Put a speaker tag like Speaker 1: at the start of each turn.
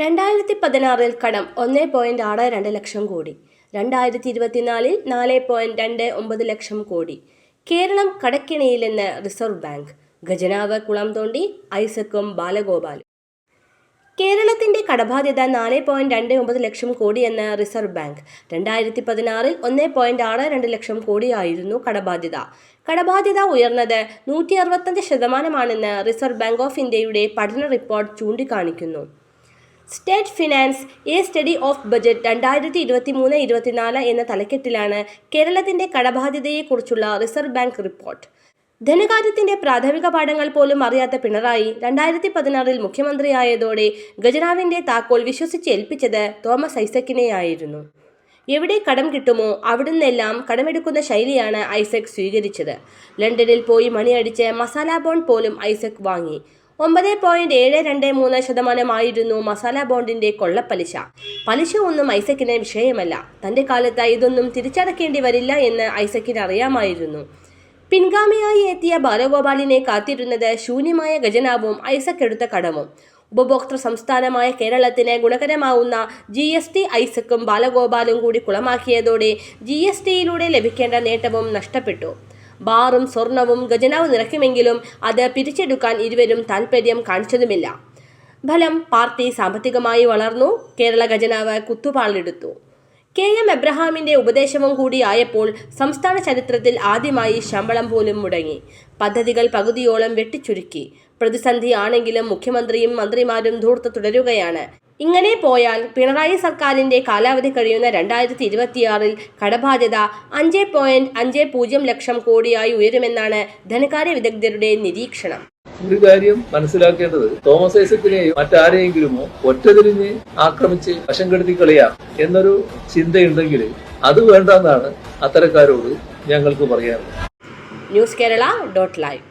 Speaker 1: രണ്ടായിരത്തി പതിനാറിൽ കടം ഒന്ന് പോയിന്റ് ആറ് രണ്ട് ലക്ഷം കോടി. രണ്ടായിരത്തി ഇരുപത്തിനാലിൽ നാല് പോയിന്റ് രണ്ട് ഒമ്പത് ലക്ഷം കോടി. കേരളം കടക്കിണിയിലെന്ന് റിസർവ് ബാങ്ക്. ഖജനാവ് കുളം തോണ്ടി ഐസക്കും ബാലഗോപാലും കേരളത്തിന്റെ കടബാധ്യത നാല് പോയിന്റ് രണ്ട് ഒമ്പത് ലക്ഷം കോടിയെന്ന് റിസർവ് ബാങ്ക്. രണ്ടായിരത്തി പതിനാറിൽ ഒന്ന് പോയിന്റ് ആറ് രണ്ട് ലക്ഷം കോടിയായിരുന്നു കടബാധ്യത. കടബാധ്യത ഉയർന്നത് നൂറ്റി അറുപത്തഞ്ച് ശതമാനമാണെന്ന് റിസർവ് ബാങ്ക് ഓഫ് ഇന്ത്യയുടെ പഠന റിപ്പോർട്ട് ചൂണ്ടിക്കാണിക്കുന്നു. State finance a study of budget രണ്ടായിരത്തി ഇരുപത്തി മൂന്ന് ഇരുപത്തിനാല് എന്ന തലക്കെട്ടിലാണ് കേരളത്തിന്റെ കടബാധ്യതയെക്കുറിച്ചുള്ള റിസർവ് ബാങ്ക് റിപ്പോർട്ട് ധനകാര്യത്തിന്റെ പ്രാഥമിക പാഠങ്ങൾ പോലും അറിയാത്ത പിണറായി രണ്ടായിരത്തി പതിനാറിൽ മുഖ്യമന്ത്രിയായതോടെ ഖജനാവിന്റെ താക്കോൽ വിശ്വസിച്ച് ഏൽപ്പിച്ചത് തോമസ് ഐസക്കിനെയായിരുന്നു. എവിടെ കടം കിട്ടുമോ അവിടുന്നെല്ലാം കടമെടുക്കുന്ന ശൈലിയാണ് ഐസക് സ്വീകരിച്ചത്. ലണ്ടനിൽ പോയി മണിയടിച്ച് മസാല ബോൺ പോലും ഐസക് വാങ്ങി. ഒമ്പത് പോയിന്റ് ഏഴ് രണ്ട് മൂന്ന് ശതമാനമായിരുന്നു മസാല ബോണ്ടിന്റെ കൊള്ളപ്പലിശ. പലിശ ഒന്നും ഐസക്കിന് വിഷയമല്ല. തന്റെ കാലത്ത് ഇതൊന്നും തിരിച്ചടക്കേണ്ടി വരില്ല എന്ന് ഐസക്കിന് അറിയാമായിരുന്നു. പിൻഗാമിയായി എത്തിയ ബാലഗോപാലിനെ കാത്തിരുന്നത് ശൂന്യമായ ഖജനാവും ഐസക് എടുത്ത കടവും. ഉപഭോക്തൃ സംസ്ഥാനമായ കേരളത്തിന് ഗുണകരമാവുന്ന ജി എസ് ടി ഐസക്കും ബാലഗോപാലും കൂടി കുളമാക്കിയതോടെ ജി എസ് ടിയിലൂടെ ലഭിക്കേണ്ട നേട്ടവും നഷ്ടപ്പെട്ടു. ബാറും സ്വർണവും ഖജനാവ് നിറയ്ക്കുമെങ്കിലും അത് പിരിച്ചെടുക്കാൻ ഇരുവരും താൽപ്പര്യം കാണിച്ചതുമില്ല. ഫലം പാർട്ടി സാമ്പത്തികമായി വളർന്നു കേരള ഖജനാവ് കുത്തുപാളെടുത്തു. കെ എം എബ്രഹാമിന്റെ ഉപദേശവും കൂടിയായപ്പോൾ സംസ്ഥാന ചരിത്രത്തിൽ ആദ്യമായി ശമ്പളം പോലും മുടങ്ങി. പദ്ധതികൾ പകുതിയോളം വെട്ടിച്ചുരുക്കി. പ്രതിസന്ധി ആണെങ്കിലും മുഖ്യമന്ത്രിയും മന്ത്രിമാരും ധൂർത്ത് തുടരുകയാണ്. ഇങ്ങനെ പോയാൽ പിണറായി സർക്കാരിന്റെ കാലാവധി കഴിയുന്ന രണ്ടായിരത്തി ഇരുപത്തിയാറിൽ കടബാധ്യത അഞ്ച് പോയിന്റ് അഞ്ച് പൂജ്യം ലക്ഷം കോടിയായി ഉയരുമെന്നാണ് ധനകാര്യ വിദഗ്ധരുടെ നിരീക്ഷണം.
Speaker 2: ഒരു കാര്യം മനസ്സിലാക്കേണ്ടത് തോമസ് ഐസക്കിനെയും മറ്റാരെയെങ്കിലുമോ ഒറ്റതിരിഞ്ഞ് ആക്രമിച്ച് വശം കെടുത്തി കളിയാം എന്നൊരു ചിന്തയുണ്ടെങ്കിൽ അത് വേണ്ടെന്നാണ് അത്തരക്കാരോട് ഞങ്ങൾക്ക് പറയാറ്
Speaker 1: ന്യൂസ് കേരള ഡോട്ട് ലൈവ്.